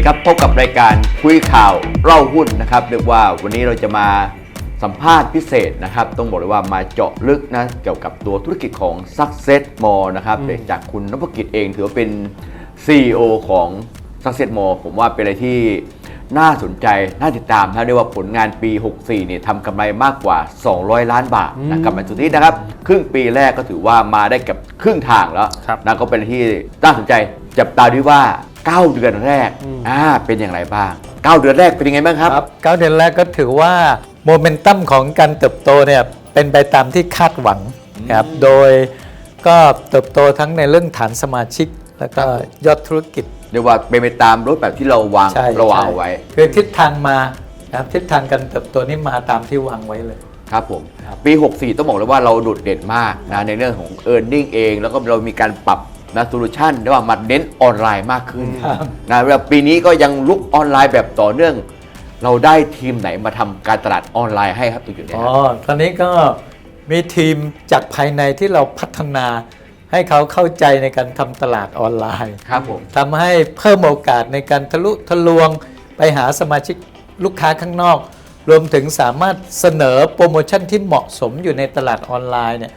ดีครับ พบกับรายการคุยข่าวเล่าหุ้นนะครับเรียกว่าวันนี้เราจะมาสัมภาษณ์พิเศษนะครับ ต้องบอกเลยว่ามาเจาะลึกนะเกี่ยวกับตัวธุรกิจของ Success Mall นะครับโดยจากคุณนพกิจเองถือว่าเป็น CEO ของ Success Mall ผมว่าเป็นอะไรที่น่าสนใจ น่าติดตามนะเรียกว่าผลงานปี 64เนี่ยทำกำไรมากกว่า 200 ล้านบาทนะกับมันสุดที่นะครับ ครึ่งปีแรกก็ถือว่ามาได้กับครึ่งทางแล้วครับนะก็เป็นอะไรที่น่าสนใจจับตาด้วยว่า 9 เดือนแรกอ่าเป็นอย่างไรบ้าง 9 เดือนแรกเป็นยังไงบ้างครับครับเก้าเดือนแรกก็ถือว่าโมเมนตัมของการเติบโตเนี่ยเป็นไปตามที่คาดหวังครับโดยก็เติบโตทั้งในเรื่องฐานสมาชิก แล้วก็ยอดธุรกิจเรียกว่าเป็นไปตามรถแบบที่เราวางใช่เราวางใช่เอาไว้ คือทิศทางมาครับทิศทางการเติบโตนี่มาตามที่วางไว้เลยครับผมครับปี 64 ต้องบอกเลยว่าเราโดดเด่นมากนะในเรื่องของ e a r n i n g เอง แล้วก็เรามีการปรับ นะโซลูชันเรียกว่ามาเน้นออนไลน์มากขึ้นนะแล้วปีนี้ก็ยังลุกออนไลน์แบบต่อเนื่อง เราได้ทีมไหนมาทำการตลาดออนไลน์ให้ครับตรงจุดนี้อ๋คอรับตอนนี้ก็มีทีมจากภายในที่เราพัฒนาให้เขาเข้าใจในการทำตลาดออนไลน์ครับผมทำให้เพิ่มโอกาสในการทะลุทะลวงไปหาสมาชิกลูกค้าข้างนอก รวมถึงสามารถเสนอโปรโมชั่นที่เหมาะสมอยู่ในตลาดออนไลน์เนี่ย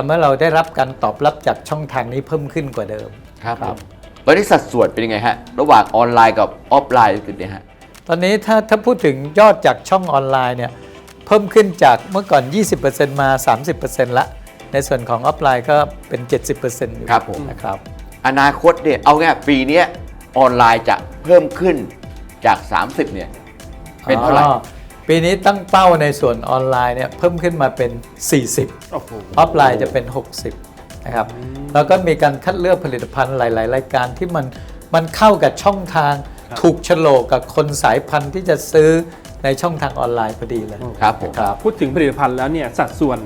ทำให้เราได้รับการตอบรับจากช่องทางนี้เพิ่มขึ้นกว่าเดิม ครับคผรับมตอนนี้สัดส่วนเป็นยังไงฮะ ระหว่างออนไลน์กับออฟไลน์จุดนี้ฮะ ตอนนี้ถ้าถ้าพูดถึงยอดจากช่องออนไลน์เนี่ยเพิ่มขึ้นจากเมื่อก่อน 20%มา 30%ละ ในส่วนของออฟไลน์ก็เป็น 70%อยู่ครับผม นะครับ อนาคตเนี่ยเอาง่ายปีเนี้ยออนไลน์จะเพิ่มขึ้นจาก 30เนี่ยเป็นเท่าไหร่ อ๋อ ปีนี้ตั้งเป้าในส่วนออนไลน์เนี่ยเพิ่มขึ้นมาเป็น 40โอ้โหออฟไลน์จะเป็น 60 นะครับ แล้วก็มีการคัดเลือกผลิตภัณฑ์หลาย ๆ รายการที่มันมันเข้ากับช่องทาง ถูกโฉลกกับคนสายพันธุ์ที่จะซื้อในช่องทางออนไลน์พอดีเลยครับผมครับพูดถึงผลิตภัณฑ์แล้วเนี่ยสัดส่วน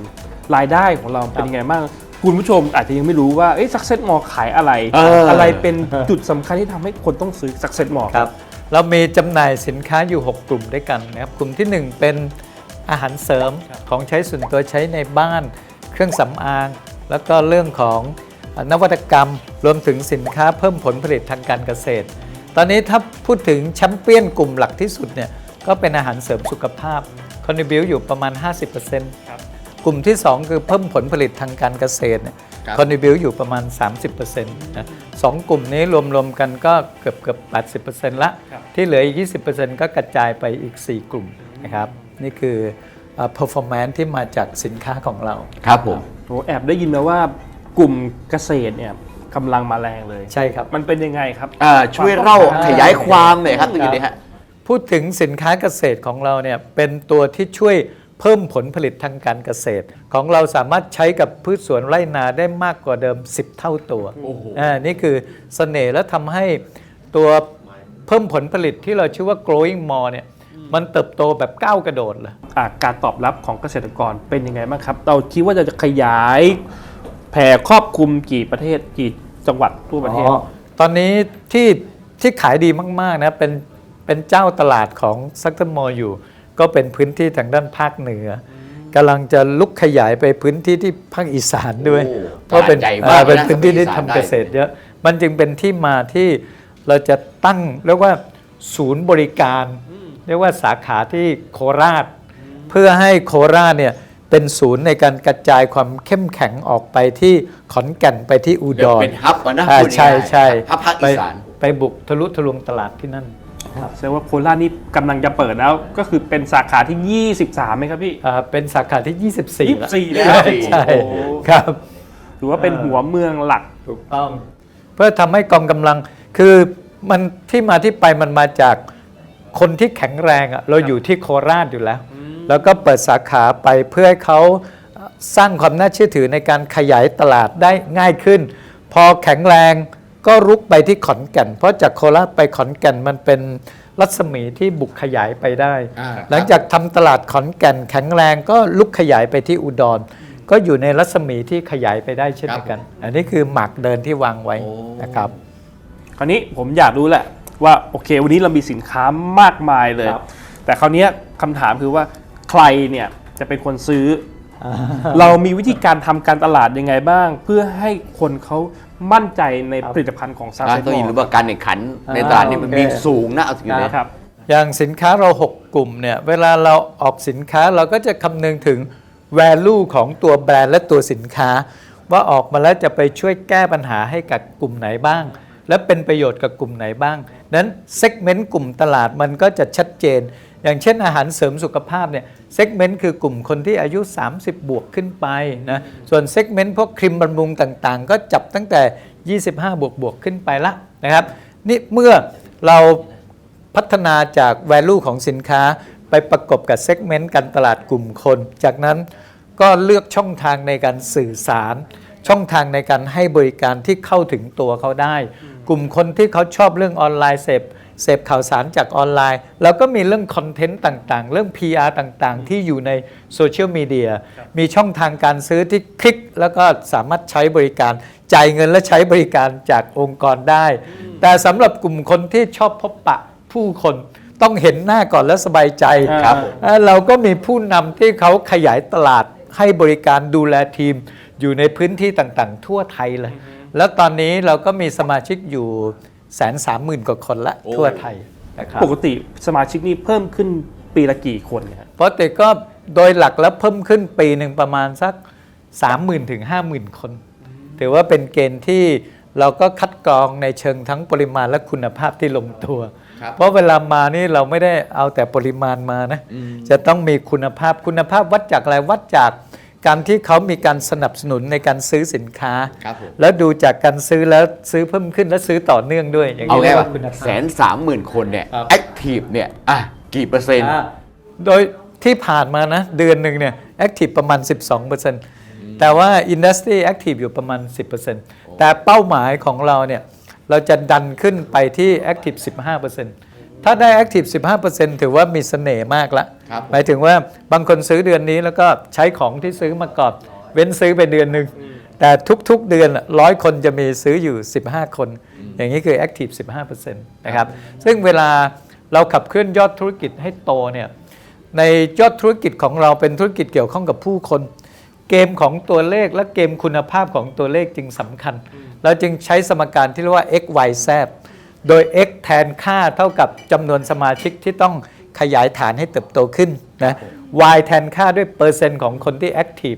รายได้ของเราเป็นยังไงบ้างคุณผู้ชมอาจจะยังไม่รู้ว่า เอ๊ะ Success Mall ขายอะไรเออออะไรเป็นจุดสำคัญที่ทำให้คนต้องซื้อ Success Mall ครับ เรามีจำหน่ายสินค้าอยู่ 6 กลุ่มด้วยกันนะครับกลุ่มที่ 1 เป็นอาหารเสริมของใช้ส่วนตัวใช้ในบ้าน เครื่องสำอาง แล้วก็เรื่องของนวัตกรรม รวมถึงสินค้าเพิ่มผลผลิตทางการเกษตร ตอนนี้ถ้าพูดถึงแชมเปี้ยนกลุ่มหลักที่สุดเนี่ยก็เป็นอาหารเสริมสุขภาพคอนดิบิวอยู่ประมาณ 50%ครับกลุ่มที่ 2 คือเพิ่มผลผลิตทางการเกษตรเนี่ย ครับคอนดิบิวอยู่ประมาณ 30%นะสองกลุ่มนี้รวมๆกันก็เกือบเกือบ80%ละครับที่เหลืออีก 20%ก็กระจายไปอีก 4 กลุ่มนะครับ นี่คือเอ่อ performance ที่มาจากสินค้าของเรา ครับผมโอ้แอบได้ยินมาว่ากลุ่มเกษตรเนี่ยกำลังมาแรงเลย ใช่ครับ มันเป็นยังไงครับอ่าช่วยเล่าขยายความหน่อยครับตรงจุดนี้ฮะพูดถึงสินค้าเกษตรของเราเนี่ยเป็นตัวที่ช่วย เพิ่มผลผลิตทางการเกษตร ของเราสามารถใช้กับพืชสวนไร่นาได้มากกว่าเดิม 10 เท่าตัวโอ้โหอ่านี่คือเสน่ห์และทำให้ตัวเพิ่มผลผลิตที่เราชื่อว่า growing more เนี่ยมันเติบโตแบบก้าวกระโดดเลยอะการตอบรับของเกษตรกรเป็นยังไงบ้างครับ เราคิดว่าจะขยายแผ่ครอบคลุมกี่ประเทศกี่จังหวัดทั่วประเทศอ๋อตอนนี้ที่ที่ขายดีมาก ๆ นะ เป็นเป็นเจ้าตลาดของซักเตอร์มออยู่ ก็เป็นพื้นที่ทางด้านภาคเหนือกำลังจะลุกขยายไปพื้นที่ที่ภาคอีสานด้วยโอ้เพราะเป็นตลาดใหญ่มากเอ่อเป็นนะพื้นที่ที่ภาคอีสานทำเกษตรเยอะมันจึงเป็นที่มาที่เราจะตั้งเรียกว่าศูนย์บริการ เรียกว่าสาขาที่โคราช เพื่อให้โคราชเนี่ยเป็นศูนย์ในการกระจายความเข้มแข็งออกไปที่ขอนแก่นไปที่อุเดี๋ดยวรเป็นฮับอะนะอ่าพูดง่ายๆใช่ใช่ฮับภาคอีสานไปไปบุกทะลุทะลวงตลาดที่นั่น แสดงว่าโคราชนี่กำลังจะเปิดแล้ว ก็คือเป็นสาขาที่ 23ไหมครับพี่ อ่าเป็นสาขาที่ 24แล้ว24แล้วใช่ใช่โอ้โหครับถือว่าเป็นหัวเมืองหลัก ถูกต้อง เพื่อทำให้กองกำลังคือมันที่มาที่ไปมันมาจากคนที่แข็งแรงอะเราอยู่ที่โคราชอยู่แล้ว แล้วก็เปิดสาขาไปเพื่อให้เขาสร้างความน่าเชื่อถือในการขยายตลาดได้ง่ายขึ้น พอแข็งแรง ก็รุกไปที่ขอนแก่น เพราะจากโคราชไปขอนแก่นมันเป็นรัศมีที่บุกขยายไปได้ อ่า หลังจากทำตลาดขอนแก่นแข็งแรงก็ลุกขยายไปที่อุดร ก็อยู่ในรัศมีที่ขยายไปได้เช่นเดียวกัน อันนี้คือหมากเดินที่วางไว้โอ้นะครับ คราวนี้ผมอยากรู้แหละว่าโอเค วันนี้เรามีสินค้ามากมายเลย ครับแต่คราวเนี้ยคำถามคือว่าใครเนี่ยจะเป็นคนซื้อ เรามีวิธีการทำการตลาดยังไงบ้าง เพื่อให้คนเขา มั่นใจในผลิตภัณฑ์ของซาอ่าเซนต้องมอย่าลืมอว่าการแข่งขันในตลาดนี่มันโอเคมีสูงนะเอาสิ่งนี้ครับอย่างสินค้าเรา 6 กลุ่มเนี่ย เวลาเราออกสินค้าเราก็จะคำนึงถึง value ของตัวแบรนด์และตัวสินค้า ว่าออกมาแล้วจะไปช่วยแก้ปัญหาให้กับกลุ่มไหนบ้าง และเป็นประโยชน์กับกลุ่มไหนบ้าง นั้นเซกเมนต์กลุ่มตลาดมันก็จะชัดเจน อย่างเช่นอาหารเสริมสุขภาพเนี่ยเซกเมนต์คือกลุ่มคนที่อายุ 30 บวกขึ้นไปนะส่วนเซกเมนต์พวกครีมบำรุงต่างๆ ก็จับตั้งแต่ 25 บวกบวกขึ้นไปละนะครับนี่เมื่อเราพัฒนาจาก value ของสินค้าไปประกบกับ segment การตลาดกลุ่มคน จากนั้นก็เลือกช่องทางในการสื่อสาร ช่องทางในการให้บริการที่เข้าถึงตัวเขาได้ กลุ่มคนที่เขาชอบเรื่องออนไลน์เสพ เสพข่าวสารจากออนไลน์ แล้วก็มีเรื่องคอนเทนต์ต่างๆ เรื่อง PR ต่างๆ ที่อยู่ในโซเชียลมีเดียมีช่องทางการซื้อที่คลิก แล้วก็สามารถใช้บริการ จ่ายเงินและใช้บริการจากองค์กรได้ แต่สำหรับกลุ่มคนที่ชอบพบปะผู้คนต้องเห็นหน้าก่อนแล้วสบายใจครับผมเอ่อเราก็มีผู้นำที่เขาขยายตลาดให้บริการดูแลทีม อยู่ในพื้นที่ต่างๆ ทั่วไทยเลย แล้วตอนนี้เราก็มีสมาชิกอยู่ แสนสามหมื่นกว่าคนละโอ้ทั่วไทยนะครับปกติสมาชิกนี่เพิ่มขึ้นปีละกี่คนเนี่ยครับเพราะแต่ก็โดยหลักแล้วเพิ่มขึ้นปีหนึ่งประมาณสัก 30,000ถึง50,000 คน ถือว่าเป็นเกณฑ์ที่เราก็คัดกรองในเชิงทั้งปริมาณและคุณภาพที่ลงตัวครับเพราะเวลามานี่เราไม่ได้เอาแต่ปริมาณมานะ จะต้องมีคุณภาพคุณภาพวัดจากอะไรวัดจาก การที่เขามีการสนับสนุนในการซื้อสินค้า ครับผม แล้วดูจากการซื้อแล้วซื้อเพิ่มขึ้นและซื้อต่อเนื่องด้วยอย่างเอานี้ไงเรียกวะว่าคุณภาพ แสนสามหมื่นคนเนี่ยครับ แอคทีฟเนี่ยอะกี่เปอร์เซ็นต์ อ่า โดยที่ผ่านมานะ เดือนหนึ่งเนี่ยแอคทีฟประมาณ 12%แต่ว่า Industry Active อยู่ประมาณ 10%แต่เป้าหมายของเราเนี่ย เราจะดันขึ้นไปที่ Active 15% ถ้าได้ Active 15%ถือว่ามีเสน่ห์มากละครับหมายถึงว่าบางคนซื้อเดือนนี้แล้วก็ใช้ของที่ซื้อมาก่อนเว้นซื้อไปเดือนหนึ่ง แต่ทุกๆเดือนร้อยคนจะมีซื้ออยู่ 15 คน อย่างนี้คือ Active 15%นะครับ ซึ่งเวลาเราขับเคลื่อนยอดธุรกิจให้โตเนี่ย ในยอดธุรกิจของเราเป็นธุรกิจเกี่ยวข้องกับผู้คน เกมของตัวเลขและเกมคุณภาพของตัวเลขจึงสำคัญ เราจึงใช้สมการที่เรียกว่า x y z โดย x แทนค่าเท่ากับจำนวนสมาชิกที่ต้องขยายฐานให้เติบโตขึ้นนะ y แทนค่าด้วยเปอร์เซ็นต์ของคนที่แอคทีฟ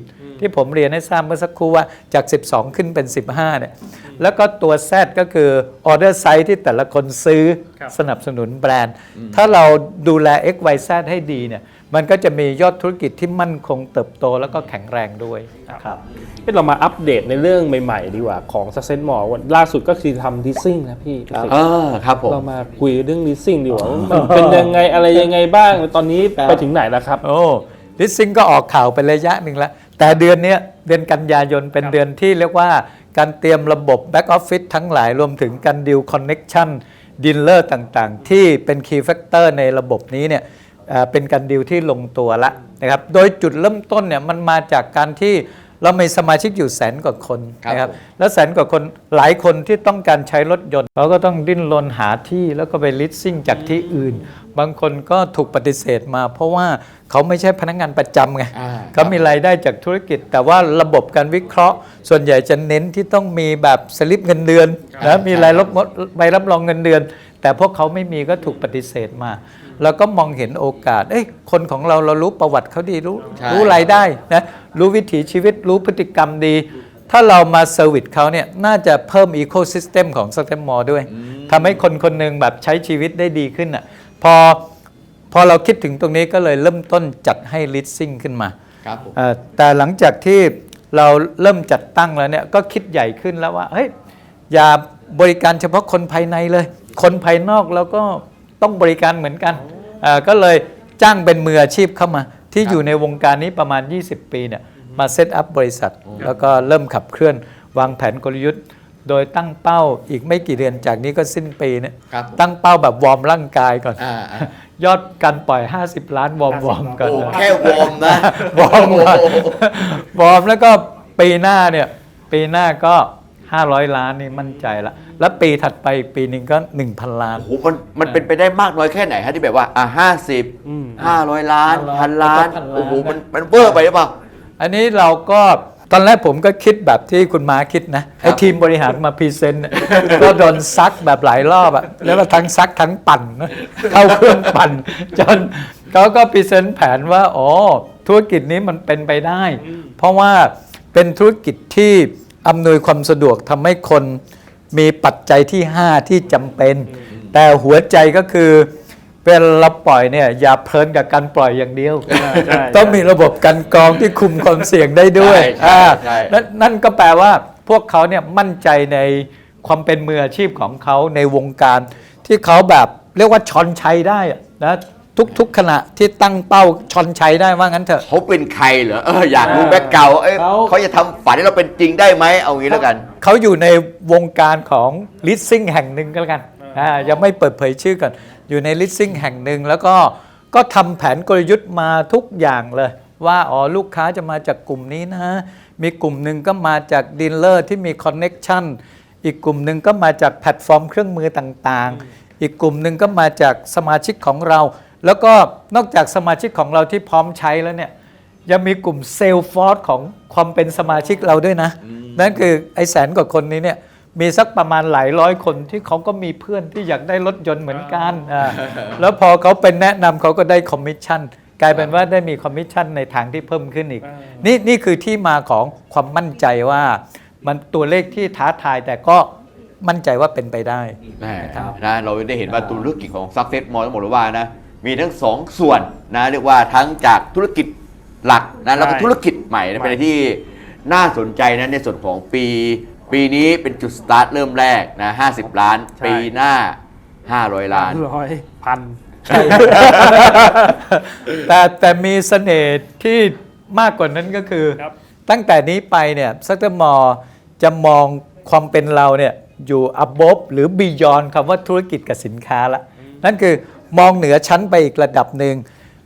ผมเรียนให้ทราบเมื่อสักครู่ว่าจาก 12 ขึ้นเป็น 15เนี่ยแล้วก็ตัว Z ก็คือ order size ที่แต่ละคนซื้อครับสนับสนุนแบรนด์ ถ้าเราดูแล X Y Z ให้ดีเนี่ยมันก็จะมียอดธุรกิจที่มั่นคงเติบโตแล้วก็แข็งแรงด้วยนะครับเอ้ยเรามาอัปเดตในเรื่องใหม่ ๆ ดีกว่าของซาเซนมอวันล่าสุดก็คือทำดิสซิ่งนะพี่ครับเออครับผมเรามาคุยเรื่องดิสซิ่งดีกว่าว่ามันเป็นยังไงอะไรยังไงบ้าง ตอนนี้ไปถึงไหนแล้วครับ โอ้ลิสซิงก็ออกข่าวเป็นระยะหนึ่งแล้ว แต่เดือนเนี้ยเดือนกันยายนเป็นครับเดือนที่เรียกว่าการเตรียมระบบแบ็กออฟฟิศทั้งหลายรวมถึงการดิวคอนเน็ชันดิลเลอร์ต่างๆ ที่เป็นคีย์แฟกเตอร์ในระบบนี้เนี่ยเอ่อเป็นการดิวที่ลงตัวละนะครับ โดยจุดเริ่มต้นเนี่ยมันมาจากการที่ เรามีสมาชิกอยู่แสนกว่าคนครับนะครับผมแล้วแสนกว่าคนหลายคนที่ต้องการใช้รถยนต์เขาก็ต้องดิ้นรนหาที่แล้วก็ไปลิสซิ่งจากที่อื่น บางคนก็ถูกปฏิเสธมา เพราะว่าเขาไม่ใช่พนักงานประจำไงอ่าเขามีรายได้จากธุรกิจ แต่ว่าระบบการวิเคราะห์ ส่วนใหญ่จะเน้นที่ต้องมีแบบสลิปเงินเดือนนะมีรายรับใบรับรองเงินเดือน แต่พวกเขาไม่มีก็ถูกปฏิเสธมา แล้วก็มองเห็นโอกาส เอ้ยคนของเราเรารู้ประวัติเขาดีรู้ใช่ รู้รายได้นะรู้วิถีชีวิตรู้พฤติกรรมดี ถ้าเรามาเซอร์วิสเขาเนี่ยน่าจะเพิ่มอีโค y ิสเต็มของสเต็มมอด้วยทำให้คนคนหนึ่งแบบใช้ชีวิตได้ดีขึ้นอะพอพอเราคิดถึงตรงนี้ก็เลยเริ่มต้นจัดให้ลิสซิ่งขึ้นมา ครับผม เอ่อแต่หลังจากที่เราเริ่มจัดตั้งแล้วเนี่ยก็คิดใหญ่ขึ้นแล้วว่าเฮ้ยอย่าบริการเฉพาะคนภายในเลย คนภายนอกเราก็ต้องบริการเหมือนกันเอ่อก็เลยจ้างเป็นมืออาชีพเข้ามา ที่ครับอยู่ในวงการนี้ประมาณ 20 ปีเนี่ยมาเซตอัพบริษัท แล้วก็เริ่มขับเคลื่อนวางแผนกลยุทธ์ โดยตั้งเป้าอีกไม่กี่เดือนจากนี้ก็สิ้นปีเนี่ยครับตั้งเป้าแบบวอร์มร่างกายก่อนอ่าอ่ายอดการปล่อย 50 ล้านวอร์มวอร์มก่อนโอ้นะแค่วอร์มนะวอร์มก่อนโโหวอร์มแล้วก็ปีหน้าเนี่ยปีหน้าก็ 500 ล้านนี่มั่นใจละ แล้วปีถัดไปอีกปีหนึ่งก็ 1,000 ล้าน โอ้โหมันมันเป็นไปได้มากน้อยแค่ไหนฮะที่แบบว่าอะห้าสิบอืมห้าร้อยล้าน500พันล้านแล้วก็พันล้าน โอ้โหมันมันเวอร์ไปหรือเปล่า อันนี้เราก็ตอนแรกผมก็คิดแบบที่คุณมาคิดนะไอ้ทีมบริหารมาพรีเซนต์ ก็โดนซักแบบหลายรอบอะแล้วก็ทั้งซักทั้งปั่นนะเข้าเครื่องปั่น จนเขาก็พรีเซนต์แผนว่าอ๋อธุรกิจนี้มันเป็นไปได้ เพราะว่าเป็นธุรกิจที่ อำนวยความสะดวกทำให้คนมีปัจจัยที่ 5 ที่จำเป็น แต่หัวใจก็คือเวลาเราปล่อยเนี่ยอย่าเพลินกับการปล่อยอย่างเดียว ใช่ต้องมีระบบกันกรองที่คุมความเสี่ยงได้ด้วยใช่ใช่อ่าใช่ นั่นนั่นก็แปลว่าพวกเขาเนี่ยมั่นใจในความเป็นมืออาชีพของเขาในวงการ ที่เขาแบบเรียกว่าชอนชัยได้อะนะ ทุก ๆ ขณะที่ตั้งเป้าชอนชัยได้ว่างั้นเถอะ เขาเป็นใครเหรอเอออยากรู้แบ็คเก่าเอ้ยเขา เขาจะทำฝันให้เราเป็นจริงได้ไหมเอางี้แล้วกัน เขาอยู่ในวงการของลิสซิ่งแห่งหนึ่งก็แล้วกันอ่ายังไม่เปิดเผยชื่อก่อน อยู่ในลิสซิ่งแห่งหนึ่งแล้วก็ก็ทำแผนกลยุทธ์มาทุกอย่างเลย ว่าอ๋อลูกค้าจะมาจากกลุ่มนี้นะ มีกลุ่มหนึ่งก็มาจากดีลเลอร์ที่มีคอนเน็กชันอีกกลุ่มหนึ่งก็มาจากแพลตฟอร์มเครื่องมือต่างๆ อีกกลุ่มหนึ่งก็มาจากสมาชิกของเราแล้วก็นอกจากสมาชิกของเราที่พร้อมใช้แล้วเนี่ยยังมีกลุ่มเซลล์ฟอร์สของความเป็นสมาชิกเราด้วยนะ นั่นคือไอ้แสนกว่าคนนี้เนี่ยมีสักประมาณหลายร้อยคนที่เขาก็มีเพื่อนที่อยากได้รถยนต์เหมือนกันอ่าแล้วพอเขาเป็นแนะนำเขาก็ได้คอมมิชชั่นกลายเป็นว่าได้มีคอมมิชชั่นในทางที่เพิ่มขึ้นอีก นี่นี่คือที่มาของความมั่นใจว่า มันตัวเลขที่ท้าทายแต่ก็มั่นใจว่าเป็นไปได้แม่ครับนะเราได้เห็นว่าธุรกิจของ Success Mall ต้องบอกเลยว่านะ มีทั้งสองส่วนนะเรียกว่าทั้งจากธุรกิจหลักนะแล้วก็ใช่ธุรกิจใหม่นะเป็นอะไรที่น่าสนใจนะในส่วนของปี ปีนี้เป็นจุดสตาร์ทเริ่มแรกนะ50 ล้าน ใช่ ปีหน้า 500 ล้าน ร้อยพัน แต่แต่มีเสน่ห์ที่มากกว่านั้นก็คือ ครับ ตั้งแต่นี้ไปเนี่ยซัตเตอร์มอจะมองความเป็นเราเนี่ยอยู่ above หรือ beyond คำว่าธุรกิจกับสินค้าละนั่นคือ มองเหนือชั้นไปอีกระดับหนึ่ง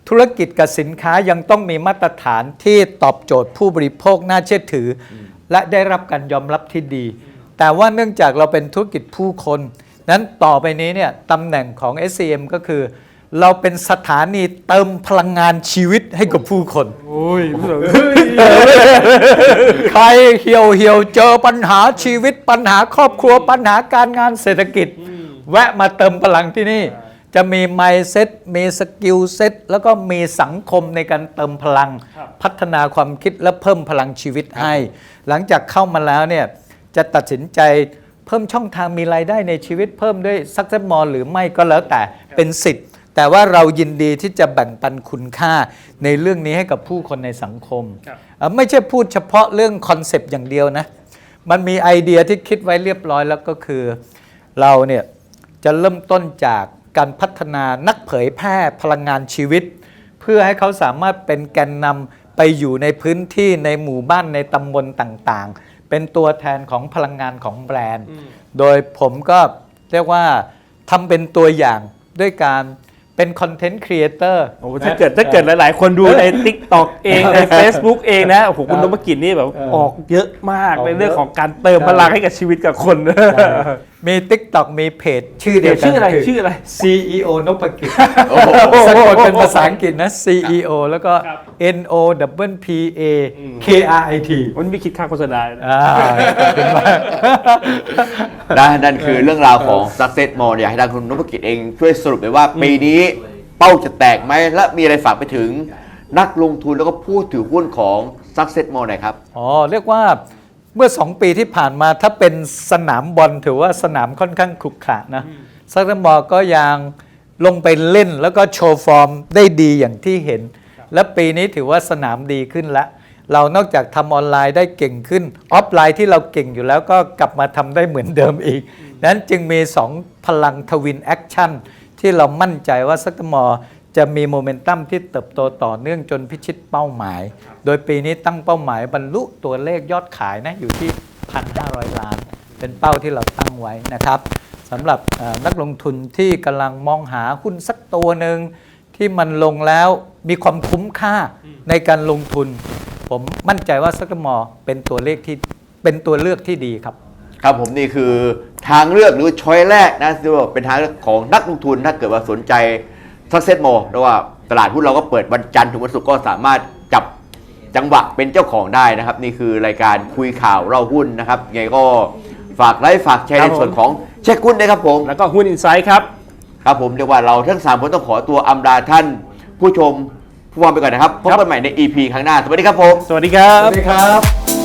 ธุรกิจกับสินค้ายังต้องมีมาตรฐานที่ตอบโจทย์ผู้บริโภคน่าเชื่อถืออและได้รับการยอมรับที่ดี แต่ว่าเนื่องจากเราเป็นธุรกิจผู้คน นั้นต่อไปนี้เนี่ยตำแหน่งของ SCM ก็คือ เราเป็นสถานีเติมพลังงานชีวิตให้กับผู้คน โอ้ยใครเหี่ยวเหี่ยวเจอปัญหาชีวิตปัญหาครอบครัวปัญหาการงานเศรษฐกิจ แวะมาเติมพลังที่นี่ จะมีไมเซ็ตมีสกิลเซ็ตแล้วก็มีสังคมในการเติมพลังครับพัฒนาความคิดและเพิ่มพลังชีวิตให้ หลังจากเข้ามาแล้วเนี่ยจะตัดสินใจเพิ่มช่องทางมีรายได้ในชีวิตเพิ่มด้วยซักเซมอลหรือไม่ก็แล้วแต่เป็นสิทธิ์ แต่ว่าเรายินดีที่จะแบ่งปันคุณค่าในเรื่องนี้ให้กับผู้คนในสังคมครับเอ่อไม่ใช่พูดเฉพาะเรื่องคอนเซปต์อย่างเดียวนะ มันมีไอเดียที่คิดไว้เรียบร้อยแล้วก็คือ เราเนี่ยจะเริ่มต้นจาก การพัฒนานักเผยแพร่พลังงานชีวิต เพื่อให้เขาสามารถเป็นแกนนำไปอยู่ในพื้นที่ในหมู่บ้านในตำบลต่างๆ เป็นตัวแทนของพลังงานของแบรนด์ โดยผมก็เรียกว่าทำเป็นตัวอย่างด้วยการเป็นคอนเทนต์ครีเอเตอร์โอ้ถ้าเกิดถ้าเกิดหลาย ๆ คนดูใน t ิ k t o k เองใน Facebook เองนะโอ้โหคุณนพกิจนี่แบบเออออกเยอะมากออกในเรื่องเยอะของการเติมพลังให้กับชีวิตกับคน มี TikTok มีเพจชื่อเดียวกันชื่ออะไรคืชื่ออะไร CEO นพกิจโอ้โหสะกดเป็นภาษาอังกฤษนะ CEO แล้วก็ครับ N O W P A K R I T มันไม่คิดค่าโฆษณาเลยนะอ่าขอบคุณมากนะนั่นคือเรื่องราวของ Success Mall อยากให้ทางคุณนพกิจเองช่วยสรุปเลยว่าปีนี้เป้าจะแตกไหมและมีอะไรฝากไปถึงนักลงทุนแล้วก็ผู้ถือหุ้นของ Success Mall หน่อยครับ อ๋อ เรียกว่าเมื่อ2ปีที่ผ่านมาถ้าเป็นสนามบอลถือว่าสนามค่อนข้างขรุขระนะซักเตอร์มอลก็ยังลงไปเล่นแล้วก็โชว์ฟอร์มได้ดีอย่างที่เห็น และปีนี้ถือว่าสนามดีขึ้นแล้วเรานอกจากทำออนไลน์ได้เก่งขึ้น ออฟไลน์ที่เราเก่งอยู่แล้วก็กลับมาทำได้เหมือนเดิมอีก นั้นจึงมี 2 พลังทวินแอคชั่นที่เรามั่นใจว่าซักเตอร์มอล จะมีโมเมนตัมที่เติบโตต่อเนื่องจนพิชิตเป้าหมาย โดยปีนี้ตั้งเป้าหมายบรรลุตัวเลขยอดขายนะอยู่ที่ 1,500 ล้าน เป็นเป้าที่เราตั้งไว้นะครับสำหรับเอ่อนักลงทุนที่กำลังมองหาหุ้นสักตัวหนึ่งที่มันลงแล้วมีความคุ้มค่าในการลงทุน ผมมั่นใจว่าซักมอเป็นตัวเลขที่เป็นตัวเลือกที่ดีครับ ครับผมนี่คือทางเลือกหรือช้อยแรกนะที่ว่าเป็นทางเลือกของนักลงทุนถ้าเกิดว่าสนใจ Success Mall เพราะว่าตลาดหุ้นเราก็เปิดวันจันทร์ถึงวันศุกร์ก็สามารถจับจังหวะเป็นเจ้าของได้นะครับ นี่คือรายการคุยข่าวเล่าหุ้นนะครับยังไงก็ฝากไลค์ฝากแชร์ครัในบผมส่วนของเช็คหุ้นด้วยครับผม แล้วก็หุ้นอินไซด์ครับ ครับผมเรียกว่าเราทั้งสามคนต้องขอตัวอำลาท่าน ผู้ชมผู้ฟังไปก่อนนะครับพบกันใหม่ใน EP ครั้งหน้า สวัสดีครับผม สวัสดีครับ สวัสดีครับ